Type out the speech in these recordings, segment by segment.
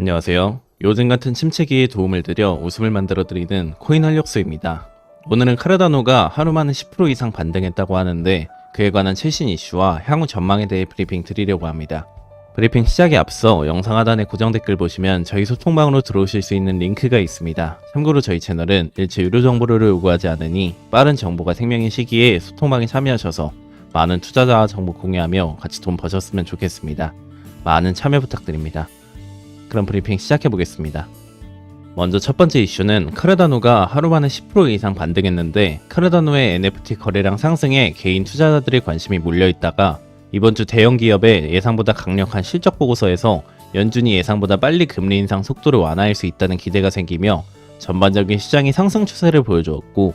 안녕하세요. 요즘 같은 침체기에 도움을 드려 웃음을 만들어드리는 코인 활력소입니다. 오늘은 카르다노가 하루 만에 10% 이상 반등했다고 하는데 그에 관한 최신 이슈와 향후 전망에 대해 브리핑 드리려고 합니다. 브리핑 시작에 앞서 영상 하단에 고정 댓글 보시면 저희 소통방으로 들어오실 수 있는 링크가 있습니다. 참고로 저희 채널은 일체 유료 정보를 요구하지 않으니 빠른 정보가 생명인 시기에 소통방에 참여하셔서 많은 투자자와 정보 공유하며 같이 돈 버셨으면 좋겠습니다. 많은 참여 부탁드립니다. 그럼 브리핑 시작해 보겠습니다. 먼저 첫 번째 이슈는 카르다노가 하루 만에 10% 이상 반등했는데 카르다노의 NFT 거래량 상승에 개인 투자자들의 관심이 몰려 있다가 이번 주 대형 기업의 예상보다 강력한 실적 보고서에서 연준이 예상보다 빨리 금리 인상 속도를 완화할 수 있다는 기대가 생기며 전반적인 시장이 상승 추세를 보여주었고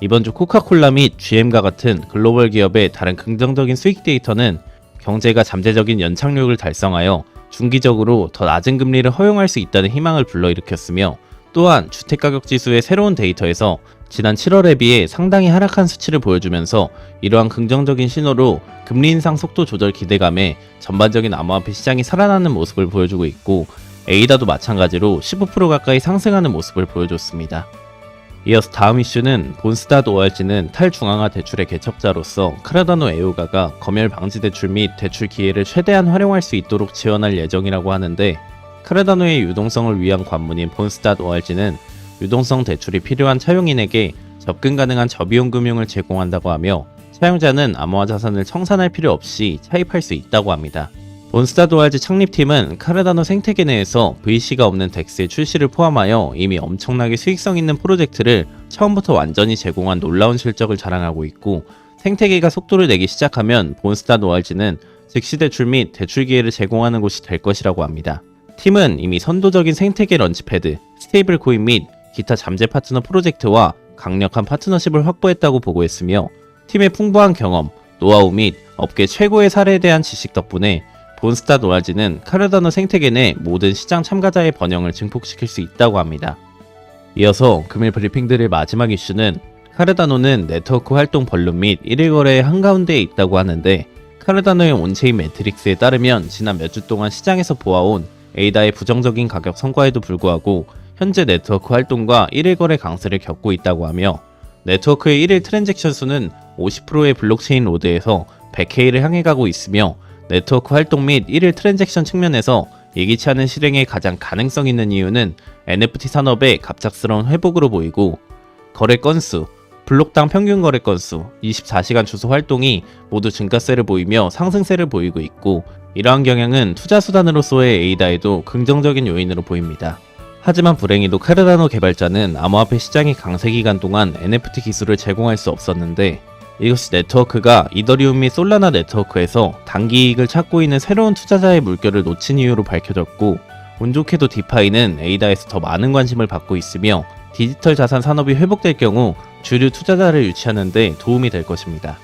이번 주 코카콜라 및 GM과 같은 글로벌 기업의 다른 긍정적인 수익 데이터는 경제가 잠재적인 연착륙을 달성하여 중기적으로 더 낮은 금리를 허용할 수 있다는 희망을 불러일으켰으며 또한 주택가격 지수의 새로운 데이터에서 지난 7월에 비해 상당히 하락한 수치를 보여주면서 이러한 긍정적인 신호로 금리 인상 속도 조절 기대감에 전반적인 암호화폐 시장이 살아나는 모습을 보여주고 있고 에이다도 마찬가지로 15% 가까이 상승하는 모습을 보여줬습니다. 이어서 다음 이슈는 본스닷 ORG는 탈중앙화 대출의 개척자로서 카라다노 에오가가 검열 방지 대출 및 대출 기회를 최대한 활용할 수 있도록 지원할 예정이라고 하는데 카라다노의 유동성을 위한 관문인 본스닷 ORG는 유동성 대출이 필요한 차용인에게 접근 가능한 저비용 금융을 제공한다고 하며 사용자는 암호화 자산을 청산할 필요 없이 차입할 수 있다고 합니다. 본스타드 ORG 창립팀은 카르다노 생태계 내에서 VC가 없는 덱스의 출시를 포함하여 이미 엄청나게 수익성 있는 프로젝트를 처음부터 완전히 제공한 놀라운 실적을 자랑하고 있고 생태계가 속도를 내기 시작하면 본스타드 ORG는 즉시 대출 및 대출 기회를 제공하는 곳이 될 것이라고 합니다. 팀은 이미 선도적인 생태계 런치패드, 스테이블 코인 및 기타 잠재 파트너 프로젝트와 강력한 파트너십을 확보했다고 보고했으며 팀의 풍부한 경험, 노하우 및 업계 최고의 사례에 대한 지식 덕분에 본스타 노아지는 카르다노 생태계 내 모든 시장 참가자의 번영을 증폭시킬 수 있다고 합니다. 이어서 금일 브리핑들의 마지막 이슈는 카르다노는 네트워크 활동 벌룬 및 1일 거래의 한가운데에 있다고 하는데 카르다노의 온체인 매트릭스에 따르면 지난 몇 주 동안 시장에서 보아온 에이다의 부정적인 가격 성과에도 불구하고 현재 네트워크 활동과 1일 거래 강세를 겪고 있다고 하며 네트워크의 1일 트랜잭션 수는 50%의 블록체인 로드에서 100K를 향해 가고 있으며 네트워크 활동 및 1일 트랜잭션 측면에서 예기치 않은 실행에 가장 가능성 있는 이유는 NFT 산업의 갑작스러운 회복으로 보이고 거래 건수, 블록당 평균 거래 건수, 24시간 주소 활동이 모두 증가세를 보이며 상승세를 보이고 있고 이러한 경향은 투자 수단으로서의 에이다에도 긍정적인 요인으로 보입니다. 하지만 불행히도 카르다노 개발자는 암호화폐 시장이 강세 기간 동안 NFT 기술을 제공할 수 없었는데 이것이 네트워크가 이더리움 및 솔라나 네트워크에서 단기 이익을 찾고 있는 새로운 투자자의 물결을 놓친 이유로 밝혀졌고 운 좋게도 디파이는 에이다에서 더 많은 관심을 받고 있으며 디지털 자산 산업이 회복될 경우 주류 투자자를 유치하는 데 도움이 될 것입니다.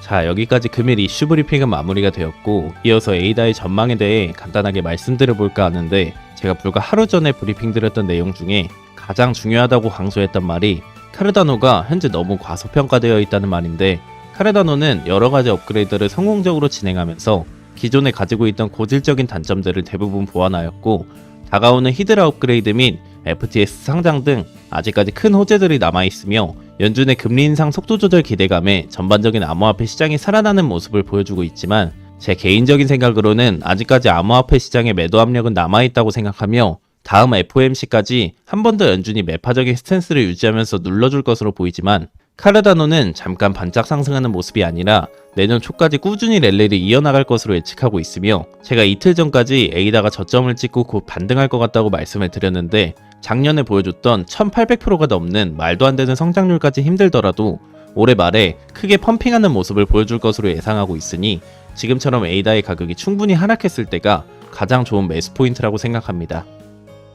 자 여기까지 금일 이슈 브리핑은 마무리가 되었고 이어서 에이다의 전망에 대해 간단하게 말씀드려 볼까 하는데 제가 불과 하루 전에 브리핑 드렸던 내용 중에 가장 중요하다고 강조했던 말이 카르다노가 현재 너무 과소평가되어 있다는 말인데 카르다노는 여러 가지 업그레이드를 성공적으로 진행하면서 기존에 가지고 있던 고질적인 단점들을 대부분 보완하였고 다가오는 히드라 업그레이드 및 FTS 상장 등 아직까지 큰 호재들이 남아 있으며 연준의 금리 인상 속도 조절 기대감에 전반적인 암호화폐 시장이 살아나는 모습을 보여주고 있지만 제 개인적인 생각으로는 아직까지 암호화폐 시장의 매도 압력은 남아 있다고 생각하며 다음 FOMC까지 한 번 더 연준이 매파적인 스탠스를 유지하면서 눌러줄 것으로 보이지만 카르다노는 잠깐 반짝 상승하는 모습이 아니라 내년 초까지 꾸준히 랠리를 이어나갈 것으로 예측하고 있으며 제가 이틀 전까지 에이다가 저점을 찍고 곧 반등할 것 같다고 말씀을 드렸는데 작년에 보여줬던 1800%가 넘는 말도 안 되는 성장률까지 힘들더라도 올해 말에 크게 펌핑하는 모습을 보여줄 것으로 예상하고 있으니 지금처럼 에이다의 가격이 충분히 하락했을 때가 가장 좋은 매수 포인트라고 생각합니다.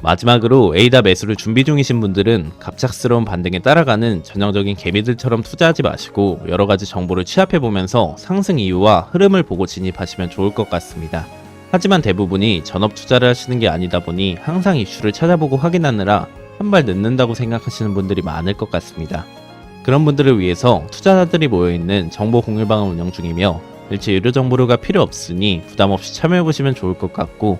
마지막으로 에이다 매수를 준비 중이신 분들은 갑작스러운 반등에 따라가는 전형적인 개미들처럼 투자하지 마시고 여러 가지 정보를 취합해 보면서 상승 이유와 흐름을 보고 진입하시면 좋을 것 같습니다. 하지만 대부분이 전업 투자를 하시는 게 아니다 보니 항상 이슈를 찾아보고 확인하느라 한 발 늦는다고 생각하시는 분들이 많을 것 같습니다. 그런 분들을 위해서 투자자들이 모여있는 정보 공유방을 운영 중이며 일체 유료 정보료가 필요 없으니 부담 없이 참여해 보시면 좋을 것 같고